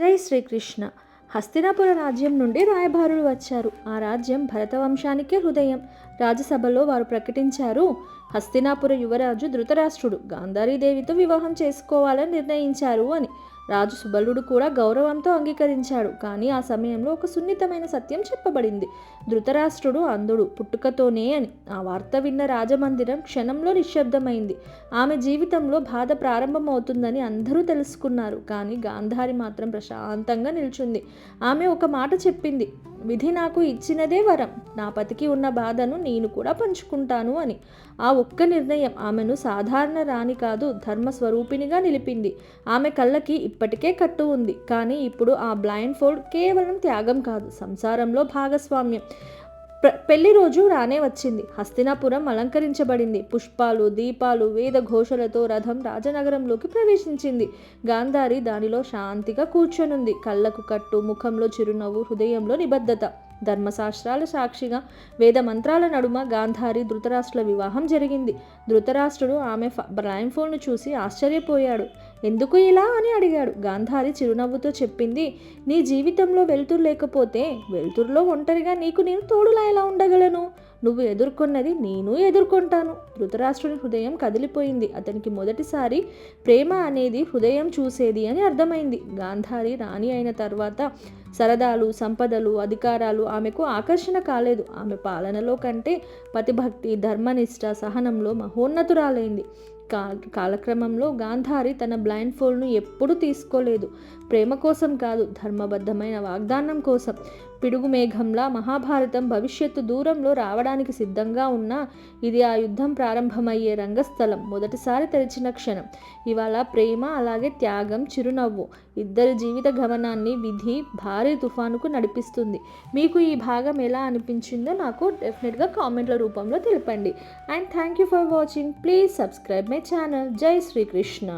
జై శ్రీకృష్ణ. హస్తినాపుర రాజ్యం నుండి రాయబారులు వచ్చారు. ఆ రాజ్యం భరతవంశానికే హృదయం. రాజ్యసభలో వారు ప్రకటించారు హస్తినాపుర యువరాజు ధృతరాష్ట్రుడు. గాంధారీదేవితో వివాహం చేసుకోవాలని నిర్ణయించారు అని. రాజు సుబలుడు కూడా గౌరవంతో అంగీకరించాడు. కానీ ఆ సమయంలో ఒక సున్నితమైన సత్యం చెప్పబడింది. ధృతరాష్ట్రుడు అంధుడు పుట్టుకతోనే అని. ఆ వార్త విన్న రాజమందిరం క్షణంలో నిశ్శబ్దమైంది. ఆమె జీవితంలో బాధ ప్రారంభమవుతుందని అందరూ తెలుసుకున్నారు. కానీ గాంధారి మాత్రం ప్రశాంతంగా నిల్చుంది. ఆమె ఒక మాట చెప్పింది. విధి నాకు ఇచ్చినదే వరం. నా పతికి ఉన్న బాధను నేను కూడా పంచుకుంటాను అని. ఆ ఒక్క నిర్ణయం ఆమెను సాధారణ రాణి కాదు ధర్మస్వరూపిణిగా నిలిపింది. ఆమె కళ్ళకి ఇప్పటికే కట్టు ఉంది. కానీ ఇప్పుడు ఆ బ్లైండ్ ఫోల్డ్ కేవలం త్యాగం కాదు సంసారంలో భాగస్వామ్యం. పెళ్ళి రోజు రానే వచ్చింది. హస్తినాపురం అలంకరించబడింది. పుష్పాలు దీపాలు వేద ఘోషలతో రథం రాజనగరంలోకి ప్రవేశించింది. గాంధారి దానిలో శాంతిగా కూర్చొనుంది. కళ్ళకు కట్టు ముఖంలో చిరునవ్వు హృదయంలో నిబద్ధత. ధర్మశాస్త్రాల సాక్షిగా వేద మంత్రాల నడుమ గాంధారి ధృతరాష్ట్రుల వివాహం జరిగింది. ధృతరాష్ట్రుడు ఆమె బ్లైండ్ చూసి ఆశ్చర్యపోయాడు. ఎందుకు ఇలా అని అడిగాడు. గాంధారి చిరునవ్వుతో చెప్పింది నీ జీవితంలో వెలుతురు లేకపోతే వెలుతురులో ఒంటరిగా నీకు నేను తోడులా ఎలా ఉండగలను? నువ్వు ఎదుర్కొన్నది నేను ఎదుర్కొంటాను. ధృతరాష్ట్రుని హృదయం కదిలిపోయింది. అతనికి మొదటిసారి ప్రేమ అనేది హృదయం చూసేది అని అర్థమైంది. గాంధారి రాణి అయిన తర్వాత సరదాలు సంపదలు అధికారాలు ఆమెకు ఆకర్షణ కాలేదు. ఆమె పాలనలో కంటే పతిభక్తి ధర్మనిష్ట సహనంలో మహోన్నతురాలైంది. కాలక్రమంలో గాంధారి తన బ్లైండ్ ఫోల్డ్ను ఎప్పుడూ తీసుకోలేదు. ప్రేమ కోసం కాదు ధర్మబద్ధమైన వాగ్దానం కోసం. పిడుగు మేఘంలా మహాభారతం భవిష్యత్తు దూరంలో రావడానికి సిద్ధంగా ఉన్నా ఇది ఆ యుద్ధం ప్రారంభమయ్యే రంగస్థలం మొదటిసారి తెరిచిన క్షణం. ఇవాళ ప్రేమ అలాగే త్యాగం చిరునవ్వు ఇద్దరి జీవిత గమనాన్ని విధి భారీ తుఫానుకు నడిపిస్తుంది. మీకు ఈ భాగం ఎలా అనిపించిందో నాకు డెఫినెట్గా కామెంట్ల రూపంలో తెలపండి. And thank you for watching. Please subscribe my channel జై శ్రీకృష్ణ